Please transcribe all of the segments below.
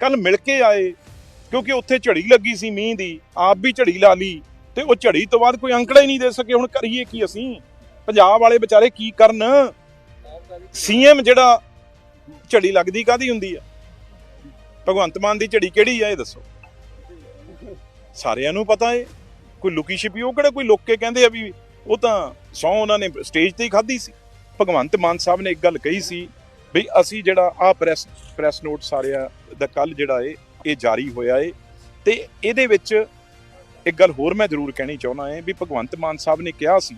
ਕੱਲ ਮਿਲ ਕੇ ਆਏ, ਕਿਉਂਕਿ ਉੱਥੇ ਝੜੀ ਲੱਗੀ ਸੀ ਮੀਂਹ ਦੀ, ਆਪ ਵੀ ਝੜੀ ਲਾ ਲਈ, ਤੇ ਉਹ ਝੜੀ ਤੋਂ ਬਾਅਦ ਕੋਈ ਅੰਕੜਾ ਹੀ ਨਹੀਂ ਦੇ ਸਕੇ, ਹੁਣ ਕਰੀਏ ਕੀ ਅਸੀਂ? ਪੰਜਾਬ ਵਾਲੇ ਵਿਚਾਰੇ ਕੀ ਕਰਨ? ਸੀਐਮ ਜਿਹੜਾ ਝੜੀ ਲੱਗਦੀ ਕਾਦੀ ਹੁੰਦੀ ਆ? ਭਗਵੰਤ ਮਾਨ ਦੀ ਝੜੀ ਕਿਹੜੀ ਆ, ਇਹ ਦੱਸੋ। ਸਾਰਿਆਂ ਨੂੰ ਪਤਾ ਏ, ਕੋਈ ਲੁਕੀ ਛਿਪੀ, ਉਹ ਕਿਹੜਾ ਕੋਈ ਲੁੱਕ ਕੇ ਕਹਿੰਦੇ ਆ ਵੀ ਉਹ ਤਾਂ ਸੌ ਉਹਨਾਂ ਨੇ ਸਟੇਜ ਤੇ ਹੀ ਖਾਧੀ ਸੀ। ਭਗਵੰਤ ਮਾਨ ਸਾਹਿਬ ਨੇ ਇੱਕ ਗੱਲ ਕਹੀ ਸੀ ਵੀ ਅਸੀਂ ਜਿਹੜਾ ਆ ਪ੍ਰੈਸ ਪ੍ਰੈਸ ਨੋਟ ਸਾਰਿਆਂ ਦਾ ਕੱਲ ਜਿਹੜਾ ਏ, ਇਹ ਜਾਰੀ ਹੋਇਆ ਏ ਤੇ ਇਹਦੇ ਵਿੱਚ ਇੱਕ ਗੱਲ ਹੋਰ ਮੈਂ ਜ਼ਰੂਰ ਕਹਿਣੀ ਚਾਹੁੰਦਾ ਏ ਵੀ ਭਗਵੰਤ ਮਾਨ ਸਾਹਿਬ ਨੇ ਕਿਹਾ ਸੀ,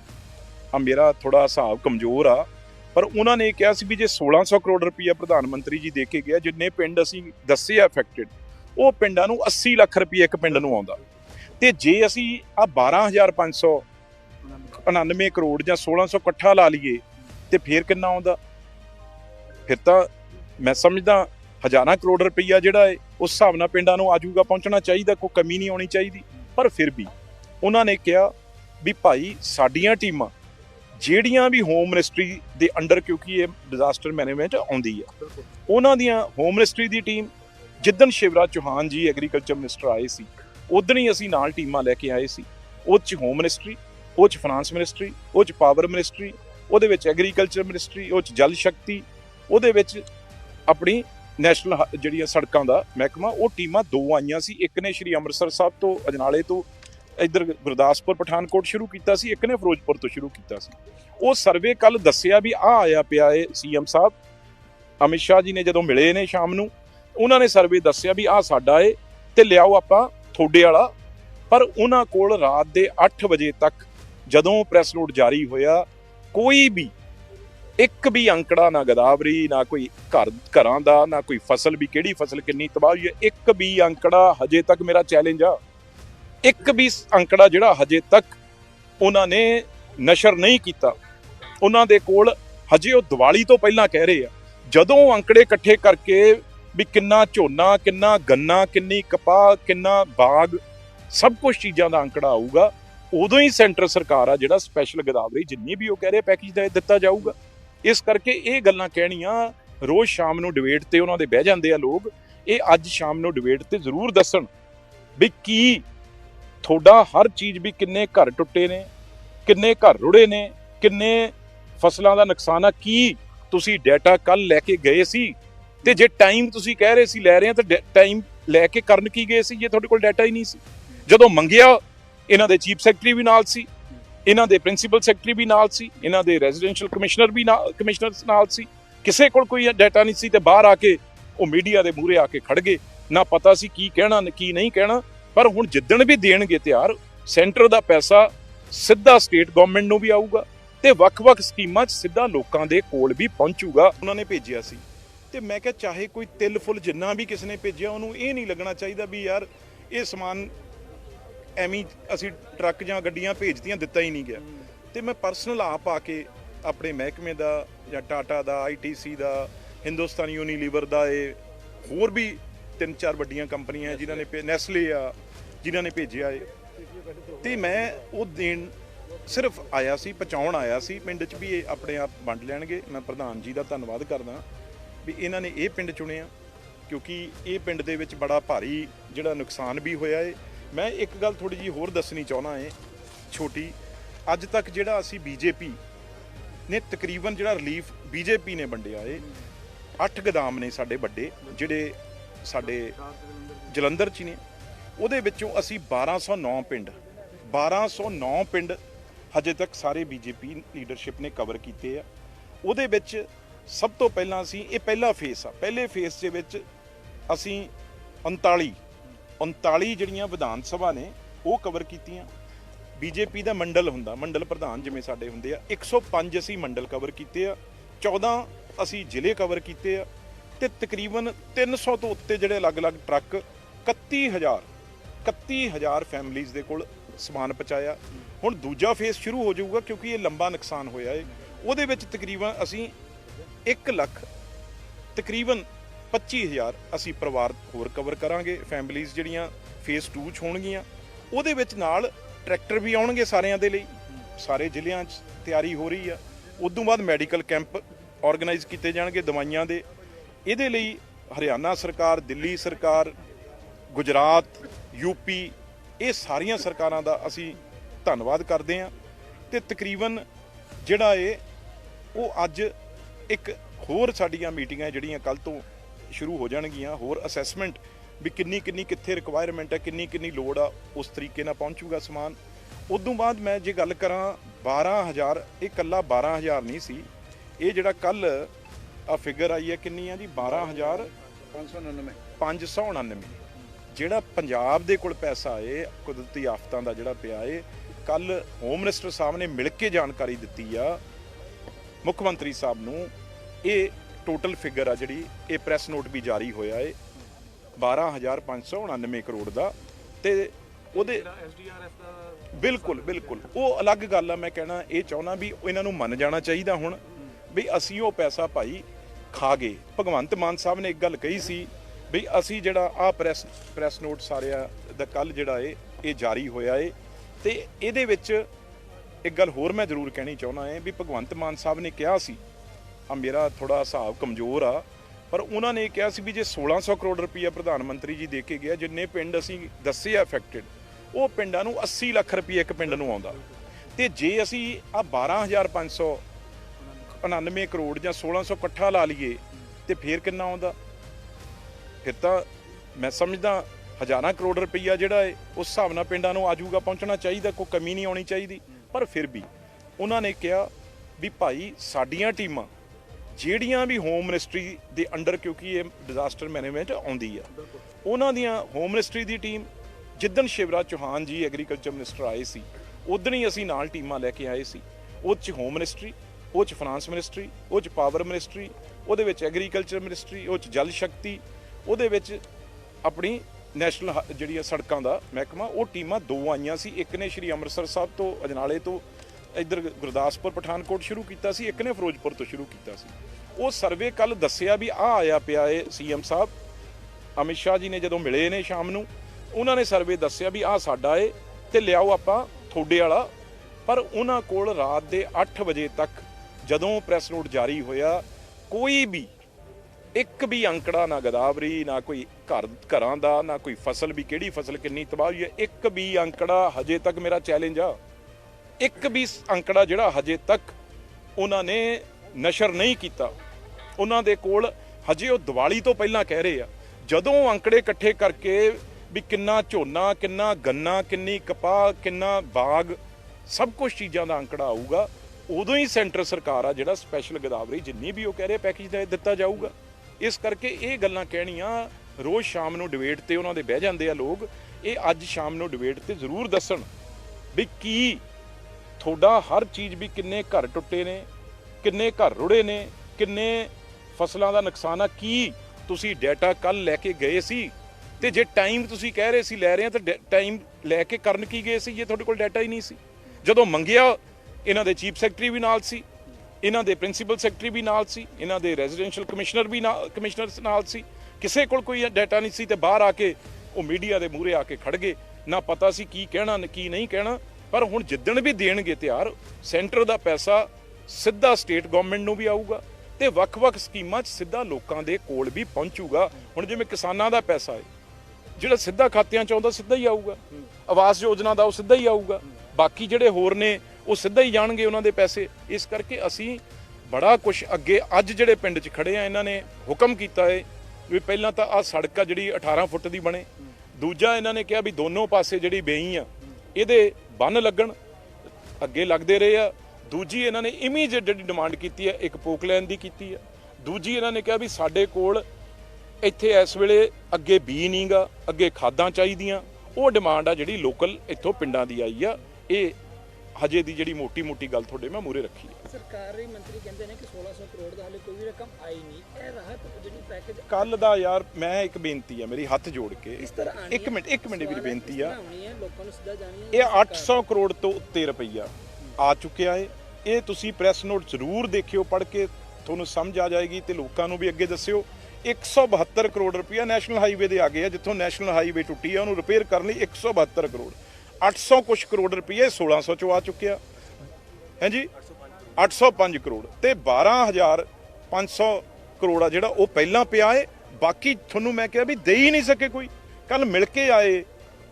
ਆ ਮੇਰਾ ਥੋੜਾ ਹਿਸਾਬ ਕਮਜ਼ੋਰ ਆ, ਪਰ ਉਹਨਾਂ ਨੇ ਕਿਹਾ ਸੀ ਵੀ ਜੇ 1600 ਕਰੋੜ ਰੁਪਈਆ ਪ੍ਰਧਾਨ ਮੰਤਰੀ ਜੀ ਦੇ ਕੇ ਗਿਆ, ਜਿੰਨੇ ਪਿੰਡ ਅਸੀਂ ਦੱਸੇ ਆ ਅਫੈਕਟਡ ਉਹ ਪਿੰਡਾਂ ਨੂੰ 80 ਲੱਖ ਰੁਪਏ ਇੱਕ ਪਿੰਡ ਨੂੰ ਆਉਂਦਾ। ਤੇ ਜੇ ਅਸੀਂ ਆ 12599 ਕਰੋੜ ਜਾਂ 1600 ਇਕੱਠਾ ਲਾ ਲਈਏ, ਤੇ ਫੇਰ ਕਿੰਨਾ ਆਉਂਦਾ? ਫਿਰ ਤਾਂ ਮੈਂ ਸਮਝਦਾ ਹਜ਼ਾਰਾਂ ਕਰੋੜ ਰੁਪਈਆ ਜਿਹੜਾ ਹੈ ਉਸ ਹਿਸਾਬ ਨਾਲ ਪਿੰਡਾਂ ਨੂੰ ਆਜੂਗਾ ਪਹੁੰਚਣਾ ਚਾਹੀਦਾ ਕੋਈ ਕਮੀ ਨਹੀਂ ਆਉਣੀ ਚਾਹੀਦੀ। ਪਰ ਫਿਰ ਵੀ ਉਹਨਾਂ ਨੇ ਕਿਹਾ ਵੀ ਭਾਈ ਸਾਡੀਆਂ ਟੀਮਾਂ ਜਿਹੜੀਆਂ ਵੀ ਹੋਮ ਮਿਨਿਸਟਰੀ ਦੇ ਅੰਡਰ ਕਿਉਂਕਿ ਇਹ ਡਿਜ਼ਾਸਟਰ ਮੈਨੇਜਮੈਂਟ ਆਉਂਦੀ ਆ ਉਹਨਾਂ ਦੀਆਂ ਹੋਮ ਮਿਨਿਸਟਰੀ ਦੀ ਟੀਮ ਜਿੱਦਣ ਸ਼ਿਵਰਾਜ ਚੌਹਾਨ ਜੀ ਐਗਰੀਕਲਚਰ ਮਿਨਿਸਟਰ ਆਏ ਸੀ ਉਦੋਂ ਹੀ ਅਸੀਂ ਨਾਲ ਟੀਮਾਂ ਲੈ ਕੇ ਆਏ ਸੀ। ਉਹ 'ਚ ਹੋਮ ਮਿਨਿਸਟਰੀ ਉਹ 'ਚ ਫਾਈਨਾਂਸ ਮਿਨਿਸਟਰੀ ਉਹ 'ਚ ਪਾਵਰ ਮਿਨਿਸਟਰੀ ਉਹਦੇ ਵਿੱਚ ਐਗਰੀਕਲਚਰ ਮਿਨਿਸਟਰੀ ਉਹ 'ਚ ਜਲ ਸ਼ਕਤੀ ਉਹਦੇ ਵਿੱਚ ਆਪਣੀ ਨੈਸ਼ਨਲ ਹ- ਜਿਹੜੀਆਂ ਸੜਕਾਂ ਦਾ ਮਹਿਕਮਾ, ਉਹ ਟੀਮਾਂ ਦੋ ਆਈਆਂ ਸੀ। ਇੱਕ ਨੇ ਸ਼੍ਰੀ ਅੰਮ੍ਰਿਤਸਰ ਸਾਹਿਬ ਤੋਂ ਅਜਨਾਲੇ ਤੋਂ ਇੱਧਰ ਗੁਰਦਾਸਪੁਰ, ਪਠਾਨਕੋਟ ਸ਼ੁਰੂ ਕੀਤਾ ਸੀ, ਇੱਕ ਨੇ ਫਿਰੋਜ਼ਪੁਰ ਤੋਂ ਸ਼ੁਰੂ ਕੀਤਾ ਸੀ। ਉਹ ਸਰਵੇ ਕੱਲ ਦੱਸਿਆ ਵੀ ਆ ਆਇਆ ਪਿਆ ਏ ਸੀਐਮ ਸਾਹਿਬ। ਅਮਿਤ ਸ਼ਾਹ ਜੀ ਨੇ ਜਦੋਂ ਮਿਲੇ ਨੇ ਸ਼ਾਮ ਨੂੰ, ਉਹਨਾਂ ਨੇ ਸਰਵੇ ਦੱਸਿਆ ਵੀ ਆ ਸਾਡਾ ਏ ਤੇ ਲਿਆਓ ਆਪਾਂ ਥੋੜੇ ਵਾਲਾ। ਪਰ ਉਹਨਾਂ ਕੋਲ ਰਾਤ ਦੇ 8 ਵਜੇ ਤੱਕ ਜਦੋਂ ਪ੍ਰੈਸ ਨੋਟ ਜਾਰੀ ਹੋਇਆ, ਕੋਈ ਵੀ ਇੱਕ ਵੀ ਅੰਕੜਾ ਨਾ ਗਦਾਵਰੀ, ਨਾ ਕੋਈ ਘਰ, ਘਰਾਂ ਦਾ, ਨਾ ਕੋਈ ਫਸਲ ਵੀ ਕਿਹੜੀ ਫਸਲ ਕਿੰਨੀ ਤਬਾਹ ਹੋਈ ਹੈ। ਇੱਕ ਵੀ ਅੰਕੜਾ ਹਜੇ ਤੱਕ ਮੇਰਾ ਚੈਲੰਜ ਆ। ਇੱਕ ਵੀ ਅੰਕੜਾ ਜਿਹੜਾ ਹਜੇ ਤੱਕ ਉਹਨਾਂ ਨੇ ਨਸ਼ਰ ਨਹੀਂ ਕੀਤਾ। ਉਹਨਾਂ ਦੇ ਕੋਲ ਹਜੇ ਉਹ ਦੀਵਾਲੀ ਤੋਂ ਪਹਿਲਾਂ ਕਹਿ ਰਹੇ ਆ। ਜਦੋਂ ਉਹ ਅੰਕੜੇ ਇਕੱਠੇ ਕਰਕੇ ਵੀ ਕਿੰਨਾ ਝੋਨਾ, ਕਿੰਨਾ ਗੰਨਾ, ਕਿੰਨੀ ਕਪਾਹ, ਕਿੰਨਾ ਬਾਗ, ਸਭ ਕੁਝ ਚੀਜ਼ਾਂ ਦਾ ਅੰਕੜਾ ਆਊਗਾ, ਉਦੋਂ ਹੀ ਸੈਂਟਰ ਸਰਕਾਰ ਆ ਜਿਹੜਾ ਸਪੈਸ਼ਲ ਗਦਾਵਰੀ ਜਿੰਨੀ ਵੀ ਉਹ ਕਹਿ ਰਹੇ ਪੈਕੇਜ ਦਾ ਦਿੱਤਾ ਜਾਊਗਾ। ਇਸ ਕਰਕੇ ਇਹ ਗੱਲਾਂ ਕਹਿਣੀਆਂ, ਰੋਜ਼ ਸ਼ਾਮ ਨੂੰ ਡਿਬੇਟ ਤੇ ਉਹਨਾਂ ਦੇ ਬਹਿ ਜਾਂਦੇ ਆ ਲੋਕ, ਇਹ ਅੱਜ ਸ਼ਾਮ ਨੂੰ ਡਿਬੇਟ ਤੇ ਜ਼ਰੂਰ ਦੱਸਣ ਵੀ ਕੀ ਤੁਹਾਡਾ ਹਰ ਚੀਜ਼ ਵੀ ਕਿੰਨੇ ਘਰ ਟੁੱਟੇ ਨੇ, ਕਿੰਨੇ ਘਰ ਰੁੜੇ ਨੇ, ਕਿੰਨੇ ਫਸਲਾਂ ਦਾ ਨੁਕਸਾਨ ਆ, ਕੀ ਤੁਸੀਂ ਡਾਟਾ ਕੱਲ ਲੈ ਕੇ ਗਏ ਸੀ? ਤੇ ਜੇ ਟਾਈਮ ਤੁਸੀਂ ਕਹਿ ਰਹੇ ਸੀ ਲੈ ਰਹੇ ਆ, ਤਾਂ ਟਾਈਮ ਲੈ ਕੇ ਕਰਨ ਕੀ ਗਏ ਸੀ ਜੇ ਤੁਹਾਡੇ ਕੋਲ ਡਾਟਾ ਹੀ ਨਹੀਂ ਸੀ? ਜਦੋਂ ਮੰਗਿਆ, ਇਹਨਾਂ ਦੇ ਚੀਫ ਸੈਕਟਰੀ ਵੀ ਨਾਲ ਸੀ ਇਹਨਾਂ ਦੇ ਪ੍ਰਿੰਸੀਪਲ ਸੈਕਟਰੀ ਵੀ ਨਾਲ ਸੀ, ਇਹਨਾਂ ਦੇ ਰੈਜ਼ੀਡੈਂਸ਼ੀਅਲ ਕਮਿਸ਼ਨਰ ਵੀ ਨਾਲ ਕਮਿਸ਼ਨਰਸ ਨਾਲ ਸੀ। ਕਿਸੇ ਕੋਲ ਕੋਈ ਡਾਟਾ ਨਹੀਂ ਸੀ ਤੇ ਬਾਹਰ ਆ ਕੇ ਉਹ ਮੀਡੀਆ ਦੇ ਮੂਹਰੇ ਆ ਕੇ ਖੜ ਗਏ। ਨਾ ਪਤਾ ਸੀ ਕੀ ਕਹਿਣਾ ਕੀ ਨਹੀਂ ਕਹਿਣਾ, ਪਰ ਹੁਣ ਜਿੱਦਣ ਵੀ ਦੇਣਗੇ ਤਿਆਰ, ਸੈਂਟਰ ਦਾ ਪੈਸਾ ਸਿੱਧਾ ਸਟੇਟ ਗਵਰਨਮੈਂਟ ਨੂੰ ਵੀ ਆਊਗਾ ਤੇ ਵੱਖ-ਵੱਖ ਸਕੀਮਾਂ 'ਚ ਸਿੱਧਾ ਲੋਕਾਂ ਦੇ ਕੋਲ ਵੀ ਪਹੁੰਚੂਗਾ, ਉਹਨਾਂ ਨੇ ਭੇਜਿਆ ਸੀ। ਤੇ ਮੈਂ ਕਿਹਾ ਚਾਹੇ ਕੋਈ ਤਿਲ ਫੁੱਲ ਜਿੰਨਾ ਵੀ ਕਿਸੇ ਨੇ ਭੇਜਿਆ, ਉਹਨੂੰ ਇਹ ਨਹੀਂ ਲੱਗਣਾ ਚਾਹੀਦਾ ਵੀ ਯਾਰ ਇਹ ਸਮਾਨ ਐਵੇਂ ਅਸੀਂ ਟਰੱਕ ਜਾਂ ਗੱਡੀਆਂ ਭੇਜਤੀਆਂ, ਦਿੱਤਾ ਹੀ ਨਹੀਂ ਗਿਆ। ਤੇ ਮੈਂ ਪਰਸਨਲ ਆਪ ਆ ਕੇ ਆਪਣੇ ਮਹਿਕਮੇ ਦਾ ਜਾਂ ਟਾਟਾ ਦਾ ਆਈਟੀਸੀ ਦਾ, ਹਿੰਦੁਸਤਾਨ ਯੂਨੀਲੀਵਰ ਦਾ, ਇਹ ਹੋਰ ਵੀ ਤਿੰਨ ਚਾਰ ਵੱਡੀਆਂ ਕੰਪਨੀਆਂ ਜਿਨ੍ਹਾਂ ਨੇ ਭੇ- ਨੈਸਲੇ ਆ, ਜਿਨ੍ਹਾਂ ਨੇ ਭੇਜਿਆ ਏ ਤੇ ਮੈਂ ਉਹ ਦੇਣ ਸਿਰਫ ਆਇਆ ਸੀ, ਪਹੁੰਚਾਉਣ ਆਇਆ ਸੀ, ਪਿੰਡ 'ਚ ਵੀ ਇਹ ਆਪਣੇ ਆਪ ਵੰਡ ਲੈਣਗੇ। ਮੈਂ ਪ੍ਰਧਾਨ ਜੀ ਦਾ ਧੰਨਵਾਦ ਕਰਦਾ ਵੀ ਇਹਨਾਂ ਨੇ ਇਹ ਪਿੰਡ ਚੁਣਿਆ, ਕਿਉਂਕਿ ਇਹ ਪਿੰਡ ਦੇ ਵਿੱਚ ਬੜਾ ਭਾਰੀ ਜਿਹੜਾ ਨੁਕਸਾਨ ਵੀ ਹੋਇਆ ਏ। ਮੈਂ ਇੱਕ ਗੱਲ ਥੋੜੀ ਜੀ ਹੋਰ ਦੱਸਣੀ ਚਾਹੁੰਦਾ ਏ ਛੋਟੀ। ਅੱਜ ਤੱਕ ਜਿਹੜਾ ਅਸੀਂ ਬੀਜੇਪੀ ਨੇ ਤਕਰੀਬਨ ਜਿਹੜਾ ਰਿਲੀਫ ਬੀਜੇਪੀ ਨੇ ਵੰਡਿਆ ਏ, ਅੱਠ ਗਦਾਮ ਨੇ ਸਾਡੇ ਵੱਡੇ, ਜਿਹੜੇ ਸਾਡੇ ਜਲੰਧਰ ਚ ਨੇ। ਉਹਦੇ ਵਿੱਚੋਂ ਅਸੀਂ 1209 ਪਿੰਡ 1209 ਪਿੰਡ ਹਜੇ ਤੱਕ ਸਾਰੇ ਬੀਜੇਪੀ ਲੀਡਰਸ਼ਿਪ ਨੇ ਕਵਰ ਕੀਤੇ ਆ। ਉਹਦੇ ਵਿੱਚ ਸਭ ਤੋਂ ਪਹਿਲਾਂ ਅਸੀਂ, ਇਹ ਪਹਿਲਾ ਫੇਸ ਆ। ਪਹਿਲੇ ਫੇਸ ਦੇ ਵਿੱਚ ਅਸੀਂ 39 39 ਜਿਹੜੀਆਂ ਵਿਧਾਨ ਸਭਾ ਨੇ, ਉਹ ਕਵਰ ਕੀਤੀਆਂ। ਬੀਜੇਪੀ ਦਾ ਮੰਡਲ ਹੁੰਦਾ, ਮੰਡਲ ਪ੍ਰਧਾਨ ਜਿਵੇਂ ਸਾਡੇ ਹੁੰਦੇ ਆ 105 ਅਸੀਂ ਮੰਡਲ ਕਵਰ ਕੀਤੇ ਆ 14 ਅਸੀਂ ਜ਼ਿਲ੍ਹੇ ਕਵਰ ਕੀਤੇ ਆ, ਤੇ ਤਕਰੀਬਨ 300 ਤੋਂ ਉੱਤੇ ਜਿਹੜੇ ਅਲੱਗ-ਅਲੱਗ ਟਰੱਕ 31000 31000 ਫੈਮਲੀਆਂ ਦੇ ਕੋਲ ਸਮਾਨ ਪਹੁੰਚਾਇਆ। ਹੁਣ ਦੂਜਾ ਫੇਸ ਸ਼ੁਰੂ ਹੋ ਜਾਊਗਾ ਕਿਉਂਕਿ ਇਹ ਲੰਬਾ ਨੁਕਸਾਨ ਹੋਇਆ ਏ। ਉਹਦੇ ਵਿੱਚ ਤਕਰੀਬਨ ਅਸੀਂ 1 ਲੱਖ, ਤਕਰੀਬਨ 25000 ਅਸੀਂ ਪਰਿਵਾਰ ਹੋਰ ਕਵਰ ਕਰਾਂਗੇ ਫੈਮਲੀਆਂ ਜਿਹੜੀਆਂ ਫੇਸ 2 ਚ ਹੋਣਗੀਆਂ, ਉਹਦੇ ਵਿੱਚ ਨਾਲ ਟਰੈਕਟਰ ਵੀ ਆਉਣਗੇ ਸਾਰਿਆਂ ਦੇ ਲਈ। ਸਾਰੇ ਜ਼ਿਲ੍ਹਿਆਂ 'ਚ ਤਿਆਰੀ ਹੋ ਰਹੀ ਆ। ਉਦੋਂ ਬਾਅਦ ਮੈਡੀਕਲ ਕੈਂਪ ਆਰਗੇਨਾਈਜ਼ ਕੀਤੇ ਜਾਣਗੇ ਦਵਾਈਆਂ ਦੇ। ਇਹਦੇ ਲਈ ਹਰਿਆਣਾ ਸਰਕਾਰ, ਦਿੱਲੀ ਸਰਕਾਰ, ਗੁਜਰਾਤ ਯੂਪੀ ਇਹ ਸਾਰੀਆਂ ਸਰਕਾਰਾਂ ਦਾ ਅਸੀਂ ਧੰਨਵਾਦ ਕਰਦੇ ਹਾਂ। ਤੇ ਤਕਰੀਬਨ ਜਿਹੜਾ ਇਹ, ਉਹ ਅੱਜ ਇੱਕ ਹੋਰ ਸਾਡੀਆਂ ਮੀਟਿੰਗਾਂ ਜਿਹੜੀਆਂ ਕੱਲ ਤੋਂ ਸ਼ੁਰੂ ਹੋ ਜਾਣਗੀਆਂ ਹੋਰ ਅਸੈਸਮੈਂਟ ਵੀ ਕਿੰਨੀ ਕਿੰਨੀ ਕਿੱਥੇ ਰਿਕੁਆਇਰਮੈਂਟ ਹੈ ਕਿੰਨੀ ਕਿੰਨੀ ਲੋੜ ਆ ਉਸ ਤਰੀਕੇ ਨਾਲ ਪਹੁੰਚੂਗਾ ਸਮਾਨ। ਉਦੋਂ ਬਾਅਦ ਮੈਂ ਜੇ ਗੱਲ ਕਰਾਂ 12000 ਇਹ ਕੱਲਾ 12000 ਨਹੀਂ ਸੀ। ਇਹ ਜਿਹੜਾ ਕੱਲ ਆ ਫਿਗਰ ਆਈ ਹੈ ਕਿੰਨੀ ਆ ਜੀ? 12000 599 599 ਜਿਹੜਾ ਪੰਜਾਬ ਦੇ ਕੋਲ ਪੈਸਾ ਏ ਕੁਦਰਤੀ ਆਫਤਾਂ ਦਾ ਜਿਹੜਾ ਪਿਆ ਏ ਕੱਲ ਹੋਮ ਮਿਨਿਸਟਰ ਸਾਹਿਬ ਨੇ ਮਿਲ ਕੇ ਜਾਣਕਾਰੀ ਦਿੱਤੀ ਆ ਮੁੱਖ ਮੰਤਰੀ ਸਾਹਿਬ ਨੂੰ ਇਹ ਟੋਟਲ ਫਿਗਰ ਆ ਜਿਹੜੀ ਇਹ ਪ੍ਰੈਸ ਨੋਟ ਵੀ ਜਾਰੀ ਹੋਇਆ ਏ। 12599 ਕਰੋੜ ਦਾ। ਤੇ ਉਹਦੇ ਬਿਲਕੁਲ ਬਿਲਕੁਲ। ਉਹ ਅਲੱਗ ਗੱਲ ਆ ਮੈਂ ਕਹਿਣਾ ਇਹ ਚਾਹੁੰਦਾ ਵੀ ਇਹਨਾਂ ਨੂੰ ਮੰਨ ਜਾਣਾ ਚਾਹੀਦਾ ਹੁਣ ਵੀ ਅਸੀਂ ਉਹ ਪੈਸਾ ਭਾਈ ਖਾ ਗਏ। ਭਗਵੰਤ ਮਾਨ ਸਾਹਿਬ ਨੇ ਇੱਕ ਗੱਲ ਕਹੀ ਸੀ ਵੀ ਅਸੀਂ ਜਿਹੜਾ ਆ ਪ੍ਰੈਸ ਪ੍ਰੈਸ ਨੋਟ ਸਾਰਿਆ ਦਾ ਕੱਲ ਜਿਹੜਾ ਏ ਇਹ ਜਾਰੀ ਹੋਇਆ ਏ। ਤੇ ਇਹਦੇ ਵਿੱਚ ਇੱਕ ਗੱਲ ਹੋਰ ਮੈਂ ਜ਼ਰੂਰ ਕਹਿਣੀ ਚਾਹੁੰਦਾ ਏ ਵੀ ਭਗਵੰਤ ਮਾਨ ਸਾਹਿਬ ਨੇ ਕਿਹਾ ਸੀ ਆ ਮੇਰਾ ਥੋੜਾ ਹਿਸਾਬ ਕਮਜ਼ੋਰ ਆ, ਪਰ ਉਹਨਾਂ ਨੇ ਕਿਹਾ ਸੀ ਵੀ ਜੇ 1600 ਕਰੋੜ ਰੁਪਈਆ ਪ੍ਰਧਾਨ ਮੰਤਰੀ ਜੀ ਦੇ ਕੇ ਗਿਆ, ਜਿੰਨੇ ਪਿੰਡ ਅਸੀਂ ਦੱਸੇ ਆ ਅਫੈਕਟਡ ਉਹ ਪਿੰਡਾਂ ਨੂੰ 80 ਲੱਖ ਰੁਪਏ ਇੱਕ ਪਿੰਡ ਨੂੰ ਆਉਂਦਾ। ਤੇ ਜੇ ਅਸੀਂ ਆ 12599 ਕਰੋੜ ਜਾਂ 1600 ਇਕੱਠਾ ਲਾ ਲਈਏ, ਤੇ ਫੇਰ ਕਿੰਨਾ ਆਉਂਦਾ? ਫਿਰ ਤਾਂ ਮੈਂ ਸਮਝਦਾ ਹਜ਼ਾਰਾਂ ਕਰੋੜ ਰੁਪਈਆ ਜਿਹੜਾ ਹੈ ਉਸ ਹਿਸਾਬ ਨਾਲ ਪਿੰਡਾਂ ਨੂੰ ਆਜੂਗਾ ਪਹੁੰਚਣਾ ਚਾਹੀਦਾ, ਕੋਈ ਕਮੀ ਨਹੀਂ ਆਉਣੀ ਚਾਹੀਦੀ। ਪਰ ਫਿਰ ਵੀ ਉਹਨਾਂ ਨੇ ਕਿਹਾ ਵੀ ਭਾਈ ਸਾਡੀਆਂ ਟੀਮਾਂ ਜਿਹੜੀਆਂ ਵੀ ਹੋਮ ਮਿਨਿਸਟਰੀ ਦੇ ਅੰਡਰ, ਕਿਉਂਕਿ ਇਹ ਡਿਜ਼ਾਸਟਰ ਮੈਨੇਜਮੈਂਟ ਆਉਂਦੀ ਆ, ਉਹਨਾਂ ਦੀਆਂ ਹੋਮ ਮਿਨਿਸਟਰੀ ਦੀ ਟੀਮ ਜਿੱਦਣ ਸ਼ਿਵਰਾਜ ਚੌਹਾਨ ਜੀ ਐਗਰੀਕਲਚਰ ਮਿਨਿਸਟਰ ਆਏ ਸੀ ਉਦੋਂ ਹੀ ਅਸੀਂ ਨਾਲ ਟੀਮਾਂ ਲੈ ਕੇ ਆਏ ਸੀ। ਉਹ 'ਚ ਹੋਮ ਮਿਨਿਸਟਰੀ ਉਹ 'ਚ ਫਾਈਨਾਂਸ ਮਿਨਿਸਟਰੀ ਉਹ 'ਚ ਪਾਵਰ ਮਿਨਿਸਟਰੀ ਉਹਦੇ ਵਿੱਚ ਐਗਰੀਕਲਚਰ ਮਿਨਿਸਟਰੀ ਉਹ 'ਚ ਜਲ ਸ਼ਕਤੀ ਉਹਦੇ ਵਿੱਚ ਆਪਣੀ ਨੈਸ਼ਨਲ ਹ- ਜਿਹੜੀਆਂ ਸੜਕਾਂ ਦਾ ਮਹਿਕਮਾ, ਉਹ ਟੀਮਾਂ ਦੋ ਆਈਆਂ ਸੀ। ਇੱਕ ਨੇ ਸ਼੍ਰੀ ਅੰਮ੍ਰਿਤਸਰ ਸਾਹਿਬ ਤੋਂ, ਅਜਨਾਲੇ ਤੋਂ ਇੱਧਰ ਗੁਰਦਾਸਪੁਰ, ਪਠਾਨਕੋਟ ਸ਼ੁਰੂ ਕੀਤਾ ਸੀ, ਇੱਕ ਨੇ ਫਿਰੋਜ਼ਪੁਰ ਤੋਂ ਸ਼ੁਰੂ ਕੀਤਾ ਸੀ। ਉਹ ਸਰਵੇ ਕੱਲ ਦੱਸਿਆ ਵੀ ਆ ਆਇਆ ਪਿਆ ਏ ਸੀਐਮ ਸਾਹਿਬ। ਅਮਿਤ ਸ਼ਾਹ ਜੀ ਨੇ ਜਦੋਂ ਮਿਲੇ ਨੇ ਸ਼ਾਮ ਨੂੰ, ਉਹਨਾਂ ਨੇ ਸਰਵੇ ਦੱਸਿਆ ਵੀ ਆ ਸਾਡਾ ਏ ਤੇ ਲਿਆਓ ਆਪਾਂ ਤੁਹਾਡੇ ਵਾਲਾ। ਪਰ ਉਹਨਾਂ ਕੋਲ ਰਾਤ ਦੇ 8 ਵਜੇ ਤੱਕ ਜਦੋਂ ਪ੍ਰੈਸ ਨੋਟ ਜਾਰੀ ਹੋਇਆ, ਕੋਈ ਵੀ, ਇੱਕ ਵੀ ਅੰਕੜਾ ਨਾ ਗਦਾਵਰੀ, ਨਾ ਕੋਈ ਘਰ, ਘਰਾਂ ਦਾ, ਨਾ ਕੋਈ ਫਸਲ ਵੀ ਕਿਹੜੀ ਫਸਲ ਕਿੰਨੀ ਤਬਾਹ ਹੋਈ ਹੈ, ਇੱਕ ਵੀ ਅੰਕੜਾ ਹਜੇ ਤੱਕ ਮੇਰਾ ਚੈਲੰਜ ਆ। ਇੱਕ ਵੀ ਅੰਕੜਾ ਜਿਹੜਾ ਹਜੇ ਤੱਕ ਉਹਨਾਂ ਨੇ ਨਸ਼ਰ ਨਹੀਂ ਕੀਤਾ। ਉਹਨਾਂ ਦੇ ਕੋਲ ਹਜੇ ਉਹ ਦੀਵਾਲੀ ਤੋਂ ਪਹਿਲਾਂ ਕਹਿ ਰਹੇ ਆ, ਜਦੋਂ ਅੰਕੜੇ ਇਕੱਠੇ ਕਰਕੇ ਵੀ ਕਿੰਨਾ ਝੋਨਾ, ਕਿੰਨਾ ਗੰਨਾ, ਕਿੰਨੀ ਕਪਾਹ, ਕਿੰਨਾ ਬਾਗ, ਸਭ ਕੁਝ ਚੀਜ਼ਾਂ ਦਾ ਅੰਕੜਾ ਆਊਗਾ, ਉਦੋਂ ਹੀ ਸੈਂਟਰ ਸਰਕਾਰ ਆ ਜਿਹੜਾ ਸਪੈਸ਼ਲ ਗਦਾਵਰੀ ਜਿੰਨੀ ਵੀ ਉਹ ਕਹਿ ਰਹੇ ਪੈਕੇਜ ਦਾ ਦਿੱਤਾ ਜਾਊਗਾ। ਇਸ ਕਰਕੇ ਇਹ ਗੱਲਾਂ ਕਹਿਣੀਆਂ ਰੋਜ਼ ਸ਼ਾਮ ਨੂੰ ਡਿਬੇਟ ਤੇ ਉਹਨਾਂ ਦੇ ਬਹਿ ਜਾਂਦੇ ਆ ਲੋਕ, ਇਹ ਅੱਜ ਸ਼ਾਮ ਨੂੰ ਡਿਬੇਟ ਤੇ ਜ਼ਰੂਰ ਦੱਸਣ ਵੀ ਕੀ ਤੁਹਾਡਾ ਹਰ ਚੀਜ਼ ਵੀ ਕਿੰਨੇ ਘਰ ਟੁੱਟੇ ਨੇ, ਕਿੰਨੇ ਘਰ ਰੁੜੇ ਨੇ, ਕਿੰਨੇ ਫਸਲਾਂ ਦਾ ਨੁਕਸਾਨ ਆ, ਕੀ ਤੁਸੀਂ ਡਾਟਾ ਕੱਲ ਲੈ ਕੇ ਗਏ ਸੀ? ਤੇ ਜੇ ਟਾਈਮ ਤੁਸੀਂ ਕਹਿ ਰਹੇ ਸੀ ਲੈ ਰਹੇ ਆ, ਤਾਂ ਟਾਈਮ ਲੈ ਕੇ ਕਰਨ ਕੀ ਗਏ ਸੀ? ਜੇ ਤੁਹਾਡੇ ਕੋਲ ਡਾਟਾ ਹੀ ਨਹੀਂ ਸੀ। ਜਦੋਂ ਮੰਗਿਆ, ਇਹਨਾਂ ਦੇ ਚੀਫ ਸੈਕਟਰੀ ਵੀ ਨਾਲ ਸੀ, ਇਹਨਾਂ ਦੇ ਪ੍ਰਿੰਸੀਪਲ ਸੈਕਟਰੀ ਵੀ ਨਾਲ ਸੀ, ਇਹਨਾਂ ਦੇ ਰੈਜ਼ੀਡੈਂਸ਼ੀਅਲ ਕਮਿਸ਼ਨਰ ਵੀ ਨਾਲ, ਕਮਿਸ਼ਨਰਸ ਨਾਲ ਸੀ। ਕਿਸੇ ਕੋਲ ਕੋਈ ਡਾਟਾ ਨਹੀਂ ਸੀ ਤੇ ਬਾਹਰ ਆ ਕੇ ਉਹ ਮੀਡੀਆ ਦੇ ਮੂਹਰੇ ਆ ਕੇ ਖੜ ਗਏ। ਨਾ ਪਤਾ ਸੀ ਕੀ ਕਹਿਣਾ ਕੀ ਨਹੀਂ ਕਹਿਣਾ। ਪਰ ਹੁਣ ਜਿੱਦਣ ਵੀ ਦੇਣਗੇ ਤਿਆਰ, ਸੈਂਟਰ ਦਾ ਪੈਸਾ ਸਿੱਧਾ ਸਟੇਟ ਗਵਰਨਮੈਂਟ ਨੂੰ ਵੀ ਆਊਗਾ ਤੇ ਵੱਖ-ਵੱਖ ਸਕੀਮਾਂ 'ਚ ਸਿੱਧਾ ਲੋਕਾਂ ਦੇ ਕੋਲ ਵੀ ਪਹੁੰਚੂਗਾ। ਹੁਣ ਜਿਵੇਂ ਕਿਸਾਨਾਂ ਦਾ ਪੈਸਾ ਹੈ, ਜਿਹੜਾ ਸਿੱਧਾ ਖਾਤਿਆਂ 'ਚ ਆਉਂਦਾ ਸਿੱਧਾ ਹੀ ਆਊਗਾ। ਆਵਾਸ ਯੋਜਨਾ ਦਾ ਉਹ ਸਿੱਧਾ ਹੀ ਆਊਗਾ। ਬਾਕੀ ਜਿਹੜੇ ਹੋਰ ਨੇ, ਉਹ ਸਿੱਧਾ ਹੀ ਜਾਣਗੇ ਉਹਨਾਂ ਦੇ ਪੈਸੇ। ਇਸ ਕਰਕੇ ਅਸੀਂ ਬੜਾ ਕੁਝ ਅੱਗੇ ਅੱਜ ਜਿਹੜੇ ਪਿੰਡ 'ਚ ਖੜੇ ਆ, ਇਹਨਾਂ ਨੇ ਹੁਕਮ ਕੀਤਾ ਹੈ ਵੀ ਪਹਿਲਾਂ ਤਾਂ ਆ ਸੜਕ ਆ ਜਿਹੜੀ 18 ਫੁੱਟ ਦੀ ਬਣੇ। ਦੂਜਾ ਇਹਨਾਂ ਨੇ ਕਿਹਾ ਵੀ ਦੋਨੋਂ ਪਾਸੇ ਜਿਹੜੀ ਬੇਈ ਆ ਇਹਦੇ ਬੰਨ ਲੱਗਣ, ਅੱਗੇ ਲੱਗਦੇ ਰਹੇ ਆ। ਦੂਜੀ ਇਹਨਾਂ ਨੇ ਇਮੀਡੀਏਟ ਜਿਹੜੀ ਡਿਮਾਂਡ ਕੀਤੀ ਹੈ ਇੱਕ ਪੋਕਲੈਨ ਦੀ ਕੀਤੀ ਹੈ ਦੂਜੀ ਇਹਨਾਂ ਨੇ ਕਿਹਾ ਵੀ ਸਾਡੇ ਕੋਲ ਇੱਥੇ ਇਸ ਵੇਲੇ ਅੱਗੇ ਬੀ ਨਹੀਂਗਾ ਅੱਗੇ ਖਾਦਾਂ ਚਾਹੀਦੀਆਂ। ਉਹ ਡਿਮਾਂਡ ਆ ਜਿਹੜੀ ਲੋਕਲ ਇੱਥੋਂ ਪਿੰਡਾਂ ਦੀ ਆਈ ਆ। ਇਹ ਹਜੇ ਦੀ ਜਿਹੜੀ ਮੋਟੀ-ਮੋਟੀ ਗੱਲ ਤੁਹਾਡੇ ਮੈਂ ਮੂਰੇ ਰੱਖੀ ਹੈ। ਸਰਕਾਰੀ ਮੰਤਰੀ ਕਹਿੰਦੇ ਨੇ ਕਿ 1600 ਕਰੋੜ ਦਾ ਹਾਲੇ ਕੋਈ ਵੀ ਰਕਮ ਆਈ ਨਹੀਂ। ਇਹ ਰਾਹਤ ਜਿਹੜੀ ਪੈਕੇਜ ਕੱਲ ਦਾ ਯਾਰ ਮੈਂ ਇੱਕ ਬੇਨਤੀ ਆ ਮੇਰੀ ਹੱਥ ਜੋੜ ਕੇ। ਇਸ ਤਰ੍ਹਾਂ ਆਣੀ ਇੱਕ ਮਿੰਟ ਇੱਕ ਮਿੰਟ ਮੇਰੀ ਬੇਨਤੀ ਆ। ਬਣਾਉਣੀ ਹੈ ਲੋਕਾਂ ਨੂੰ ਸਿੱਧਾ ਜਾਣੀ ਹੈ ਇਹ 800 ਕਰੋੜ ਤੋਂ ਉੱਤੇ ਰੁਪਈਆ ਆ ਚੁੱਕਿਆ ਏ। ਇਹ ਤੁਸੀਂ ਪ੍ਰੈਸ ਨੋਟ ਜ਼ਰੂਰ ਦੇਖਿਓ ਪੜ੍ਹ ਕੇ ਤੁਹਾਨੂੰ ਸਮਝ ਆ ਜਾਏਗੀ ਤੇ ਲੋਕਾਂ ਨੂੰ ਵੀ ਅੱਗੇ ਦੱਸਿਓ। 172 ਕਰੋੜ ਰੁਪਈਆ ਨੈਸ਼ਨਲ ਹਾਈਵੇ ਦੇ ਆ ਗਏ ਆ ਜਿੱਥੋਂ ਨੈਸ਼ਨਲ ਹਾਈਵੇ ਟੁੱਟੀ ਆ ਉਹਨੂੰ ਰਿਪੇਅਰ ਕਰਨ ਲਈ 172 ਕਰੋੜ। 800 ਕੁਛ ਕਰੋੜ ਰੁਪਈਆ 1600 ਚੋਂ ਆ ਚੁੱਕਿਆ। ਹਾਂਜੀ? 805 ਕਰੋੜ ਤੇ 12500 ਕਰੋੜ ਆ ਜਿਹੜਾ ਉਹ ਪਹਿਲਾਂ ਪਿਆ ਏ। ਬਾਕੀ ਤੁਹਾਨੂੰ ਮੈਂ ਕਿਹਾ ਵੀ ਦੇ ਹੀ ਨਹੀਂ ਸਕੇ ਕੋਈ। ਕੱਲ ਮਿਲ ਕੇ ਆਏ,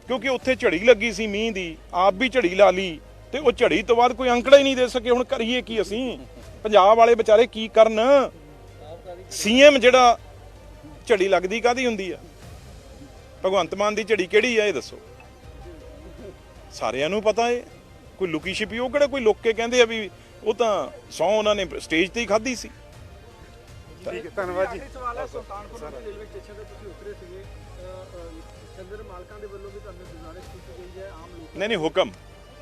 ਕਿਉਂਕਿ ਉੱਥੇ ਝੜੀ ਲੱਗੀ ਸੀ ਮੀਂਹ ਦੀ, ਆਪ ਵੀ ਝੜੀ ਲਾ ਲਈ ਤੇ ਉਹ ਝੜੀ ਤੋਂ ਬਾਅਦ ਕੋਈ ਅੰਕੜਾ ਹੀ ਨਹੀਂ ਦੇ ਸਕੇ। ਹੁਣ ਕਰੀਏ ਕੀ ਅਸੀਂ? ਪੰਜਾਬ ਵਾਲੇ ਵਿਚਾਰੇ ਕੀ ਕਰਨ? ਸੀਐਮ ਜਿਹੜਾ ਝੜੀ ਲੱਗਦੀ ਕਾਦੀ ਹੁੰਦੀ ਆ? ਭਗਵੰਤ ਮਾਨ ਦੀ ਝੜੀ ਕਿਹੜੀ ਆ, ਇਹ ਦੱਸੋ। ਸਾਰਿਆਂ ਨੂੰ ਪਤਾ ਏ। ਕੋਈ ਲੁਕੀ ਛਿਪੀ ਉਹ ਕਿਹੜਾ ਕੋਈ ਲੋਕ ਕੇ ਕਹਿੰਦੇ ਆ ਵੀ ਉਹ ਤਾਂ ਸੌ ਉਹਨਾਂ ਨੇ ਸਟੇਜ ਤੇ ਹੀ ਖਾਧੀ ਸੀ। ਠੀਕ ਹੈ ਧੰਨਵਾਦ ਜੀ। ਸਵਾਲ ਹੈ ਸੁਲਤਾਨਪੁਰ ਦੇ ਰੇਲਵੇ ਸਟੇਸ਼ਨ ਤੇ ਤੁਸੀਂ ਉਤਰੇ ਸੀਗੇ। ਸੰਦਰ ਮਾਲਕਾਂ ਦੇ ਵੱਲੋਂ ਵੀ ਤੁਹਾਨੂੰ ਗੁਜ਼ਾਰਿਸ਼ ਕੀਤੀ ਗਈ ਹੈ ਆਮ ਲੋਕ ਨਹੀਂ ਨਹੀਂ ਹੁਕਮ।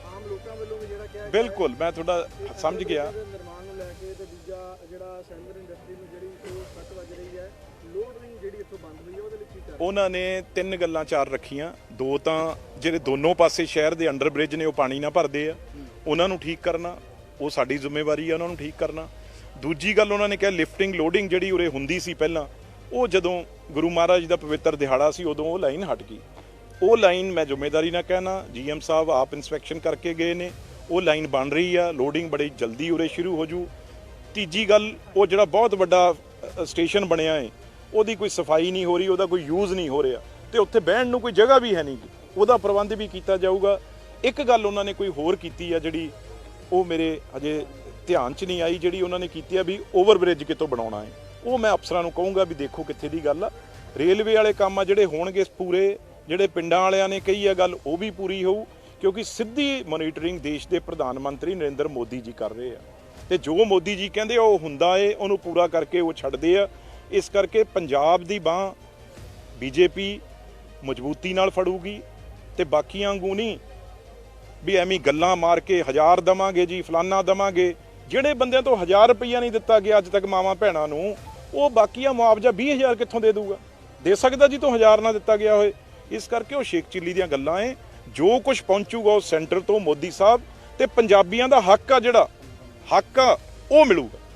ਆਮ ਲੋਕਾਂ ਵੱਲੋਂ ਵੀ ਜਿਹੜਾ ਕਿਹਾ ਬਿਲਕੁਲ ਮੈਂ ਤੁਹਾਡਾ ਸਮਝ ਗਿਆ। ਨਿਰਮਾਣ ਨੂੰ ਲੈ ਕੇ ਤੇ ਦੂਜਾ ਜਿਹੜਾ ਸੈਂਦਰ ਇੰਡਸਟਰੀ ਨੂੰ ਜਿਹੜੀ ਉਹ ਸੱਟ ਵੱਜ ਰਹੀ ਹੈ ਲੋਡ ਰਿੰਗ ਜਿਹੜੀ ਇੱਥੋਂ ਬੰਦ ਹੋਈ ਹੈ, ਉਹਦੇ ਲਈ ਕੀ ਕਰ ਉਹਨਾਂ ਨੇ ਤਿੰਨ ਗੱਲਾਂ ਚਾਰ ਰੱਖੀਆਂ। ਦੋ ਤਾਂ ਜਿਹੜੇ ਦੋਨੋਂ ਪਾਸੇ ਸ਼ਹਿਰ ਦੇ ਅੰਡਰ ਬ੍ਰਿਜ ਨੇ, ਉਹ ਪਾਣੀ ਨਾ ਭਰਦੇ ਆ। ਉਹਨਾਂ ਨੂੰ ਠੀਕ ਕਰਨਾ, ਉਹ ਸਾਡੀ ਜ਼ਿੰਮੇਵਾਰੀ ਆ, ਉਹਨਾਂ ਨੂੰ ਠੀਕ ਕਰਨਾ। ਦੂਜੀ ਗੱਲ ਉਹਨਾਂ ਨੇ ਕਿਹਾ ਲਿਫਟਿੰਗ ਲੋਡਿੰਗ ਜਿਹੜੀ ਉਰੇ ਹੁੰਦੀ ਸੀ ਪਹਿਲਾਂ, ਉਹ ਜਦੋਂ ਗੁਰੂ ਮਹਾਰਾਜ ਦਾ ਪਵਿੱਤਰ ਦਿਹਾੜਾ ਸੀ, ਉਦੋਂ ਉਹ ਲਾਈਨ ਹਟ ਗਈ। ਉਹ ਲਾਈਨ ਮੈਂ ਜ਼ਿੰਮੇਵਾਰੀ ਨਾਲ ਕਹਿਣਾ ਜੀਐਮ ਸਾਹਿਬ ਆਪ ਇਨਸਪੈਕਸ਼ਨ ਕਰਕੇ ਗਏ ਨੇ। ਉਹ ਲਾਈਨ ਬਣ ਰਹੀ ਆ, ਲੋਡਿੰਗ ਬੜੀ ਜਲਦੀ ਉਰੇ ਸ਼ੁਰੂ ਹੋ ਜੂ। ਤੀਜੀ ਗੱਲ, ਉਹ ਜਿਹੜਾ ਬਹੁਤ ਵੱਡਾ ਸਟੇਸ਼ਨ ਬਣਿਆ ਹੈ ਉਹਦੀ ਕੋਈ ਸਫ਼ਾਈ ਨਹੀਂ ਹੋ ਰਹੀ, ਉਹਦਾ ਕੋਈ ਯੂਜ਼ ਨਹੀਂ ਹੋ ਰਿਹਾ। ਤੇ ਉੱਥੇ ਬਹਿਣ ਨੂੰ ਕੋਈ ਜਗ੍ਹਾ ਵੀ ਹੈ ਨਹੀਂ। ਉਹਦਾ ਪ੍ਰਬੰਧ ਵੀ ਕੀਤਾ ਜਾਊਗਾ। ਇੱਕ ਗੱਲ ਉਹਨਾਂ ਨੇ ਕੋਈ ਹੋਰ ਕੀਤੀ ਆ, ਜਿਹੜੀ ਉਹ ਮੇਰੇ ਅਜੇ ਧਿਆਨ 'ਚ ਨਹੀਂ ਆਈ, ਜਿਹੜੀ ਉਹਨਾਂ ਨੇ ਕੀਤੀ ਆ ਵੀ ਓਵਰ ਬ੍ਰਿਜ ਕਿਤੋਂ ਬਣਾਉਣਾ ਹੈ ਉਹ ਮੈਂ ਅਫਸਰਾਂ ਨੂੰ ਕਹੂੰਗਾ ਵੀ ਦੇਖੋ ਕਿੱਥੇ ਦੀ ਗੱਲ ਆ। ਰੇਲਵੇ ਵਾਲੇ ਕੰਮ ਆ ਜਿਹੜੇ ਹੋਣਗੇ ਪੂਰੇ, ਜਿਹੜੇ ਪਿੰਡਾਂ ਵਾਲਿਆਂ ਨੇ ਕਹੀ ਆ ਗੱਲ, ਉਹ ਵੀ ਪੂਰੀ ਹੋਊ। ਕਿਉਂਕਿ ਸਿੱਧੀ ਮੋਨੀਟਰਿੰਗ ਦੇਸ਼ ਦੇ ਪ੍ਰਧਾਨ ਮੰਤਰੀ ਨਰਿੰਦਰ ਮੋਦੀ ਜੀ ਕਰ ਰਹੇ ਆ। ਤੇ ਜੋ ਮੋਦੀ ਜੀ ਕਹਿੰਦੇ ਉਹ ਹੁੰਦਾ ਏ, ਉਹਨੂੰ ਪੂਰਾ ਕਰਕੇ ਉਹ ਛੱਡਦੇ ਆ। ਇਸ ਕਰਕੇ ਪੰਜਾਬ ਦੀ ਬਾਹ ਬੀਜੇਪੀ ਮਜ਼ਬੂਤੀ ਨਾਲ ਫੜੂਗੀ ਤੇ ਬਾਕੀਆਂ ਵਾਂਗੂ ਨਹੀਂ ਵੀ ਐਵੇਂ ਗੱਲਾਂ ਮਾਰ ਕੇ ਹਜ਼ਾਰ ਦਵਾਂਗੇ ਜੀ, ਫਲਾਨਾ ਦਵਾਂਗੇ। ਜਿਹੜੇ ਬੰਦਿਆਂ ਤੋਂ ਹਜ਼ਾਰ ਰੁਪਈਆ ਨਹੀਂ ਦਿੱਤਾ ਗਿਆ ਅੱਜ ਤੱਕ ਮਾਵਾਂ ਭੈਣਾਂ ਨੂੰ, ਉਹ ਬਾਕੀਆਂ ਮੁਆਵਜ਼ਾ 20000 ਕਿੱਥੋਂ ਦੇ ਦੂਗਾ? ਦੇ ਸਕਦਾ ਜੀ ਤੋਂ ਹਜ਼ਾਰ ਨਾ ਦਿੱਤਾ ਗਿਆ ਹੋਏ। ਇਸ ਕਰਕੇ ਉਹ ਸ਼ੇਖ ਚਿੱਲੀ ਦੀਆਂ ਗੱਲਾਂ ਏ। ਜੋ ਕੁਝ ਪਹੁੰਚੂਗਾ ਉਹ ਸੈਂਟਰ ਤੋਂ ਮੋਦੀ ਸਾਹਿਬ ਤੇ ਪੰਜਾਬੀਆਂ ਦਾ ਹੱਕ ਆ ਜਿਹੜਾ, ਹੱਕ ਆ, ਉਹ ਮਿਲੂਗਾ।